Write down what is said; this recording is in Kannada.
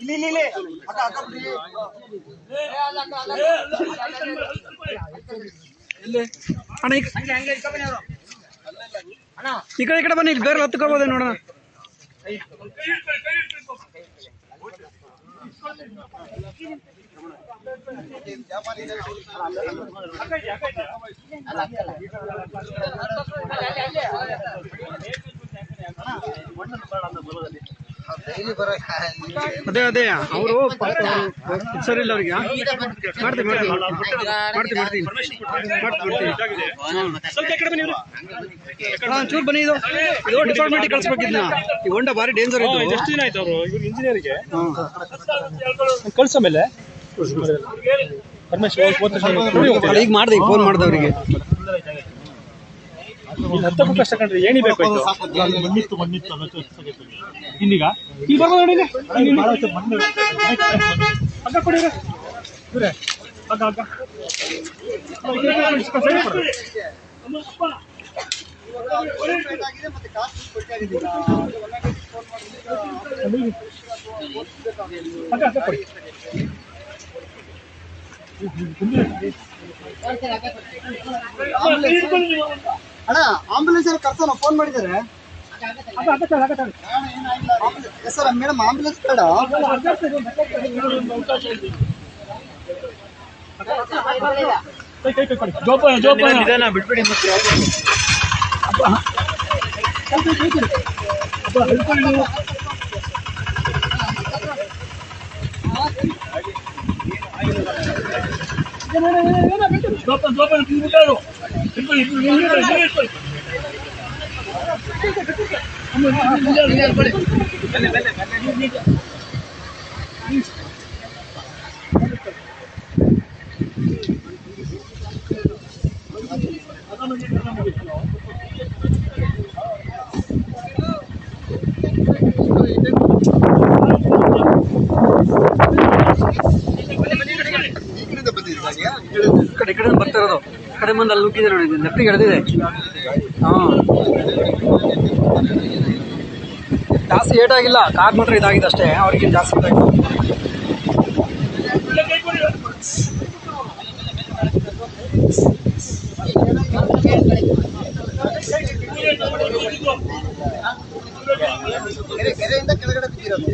ಇಲ್ಲಿ ಇಲ್ಲಿ ಇಲ್ಲಿ ಬಿಡಿ. ಅಣ್ಣ ಈ ಕಡೆ ಈ ಕಡೆ ಬನ್ನಿ ಇಲ್ಲಿ ಬೇರೆ ಹತ್ಕೋಬೋದೇ ನೋಡೋಣ ಅದೇ ಅದೇ. ಅವರು ಸರಿ ಇಲ್ಲ ಅವ್ರಿಗೆ. ಮಾಡ್ತೀನಿ ಮಾಡ್ತೀನಿ. ಸ್ವಲ್ಪ ಈ ಕಡೆ ಬನ್ನಿ ಒಂಚೂರು ಇದು ಇದು ಡಿಪಾರ್ಟ್ಮೆಂಟ್ ಕಳ್ಸ್ಬೇಕಿದ್ನ ಈ ಹೊಂಡ ಭಾರಿ ಡೇಂಜರ್ ಇದು. ಎಷ್ಟು ದಿನ ಆಯ್ತು ಅವರು? ಇವ್ರು ಇಂಜಿನಿಯರ್ಗೆ ಕಳ್ಸ ಮೇಲೆ ಪರಮೇಶ್ವರ್ ಈಗ ಮಾಡ್ದೆ ಫೋನ್ ಮಾಡ್ದೆ ಅವರಿಗೆ. ಹತ್ತಕ್ಕೂ ಕಷ್ಟ ಕಂಡ್ರೆ ಏಣಿ ಬೇಕು ಆಯ್ತು. ಮಣ್ಣಿತ್ತು ಮಣ್ಣಿತ್ತು ಅನ್ನೋ ಇನ್ನೀಗ ಇಲ್ಲಿ ಬರ್ಬೋದು ನೋಡಿ. ಹಗ್ಗ ಕೊಡಿ ಇವ್ರೆ. ಕೊಡು. ಹಗ್ಗ. ಹಗ್ಗ ಕೊಡಿ. ಅಣ್ಣ ಆಂಬುಲೆನ್ಸ್ ಅಲ್ಲಿ ಕರ್ಸೋಣ ಫೋನ್ ಮಾಡಿದ್ದಾರೆ ಹಗ್ಗ ಹಗ್ಗ ತಗೊಳ್ಳಿ, ಹಗ್ಗ ತಗೊಳ್ಳಿ. ಸರ್ ಮೇಡಮ್ ಆಂಬುಲೆನ್ಸ್ ಬೇಡ ಕೈ ಕೈ ಕೈ ಕೊಡಿ ಜೋಪಾನ ಜೋಪಾನ ಬಿಟ್ಬಿಡಿ ಮತ್ತೆ ಜೋಪಾನ ಜೋಪಾನ ತಿಂದ್ಬಿಟ್ಟಾರು ಕಡೆ ಮುಂದೆ ಅಲ್ಲಿ ನುಗ್ಗಿದೆ ನೋಡಿ ಲೆಫ್ಟಿಗೆ ಹಿಡಿದಿದೆ. ಹಾ ಜಾಸ್ತಿ ಏಟಾಗಿಲ್ಲ ಕಾರ್ ಮಾತ್ರ ಇದಾಗಿದೆ ಅಷ್ಟೇ ಅವ್ರಿಗೆ ಜಾಸ್ತಿ ಕೆಳಗಡೆ ಬಿದ್ದಿರೋದು.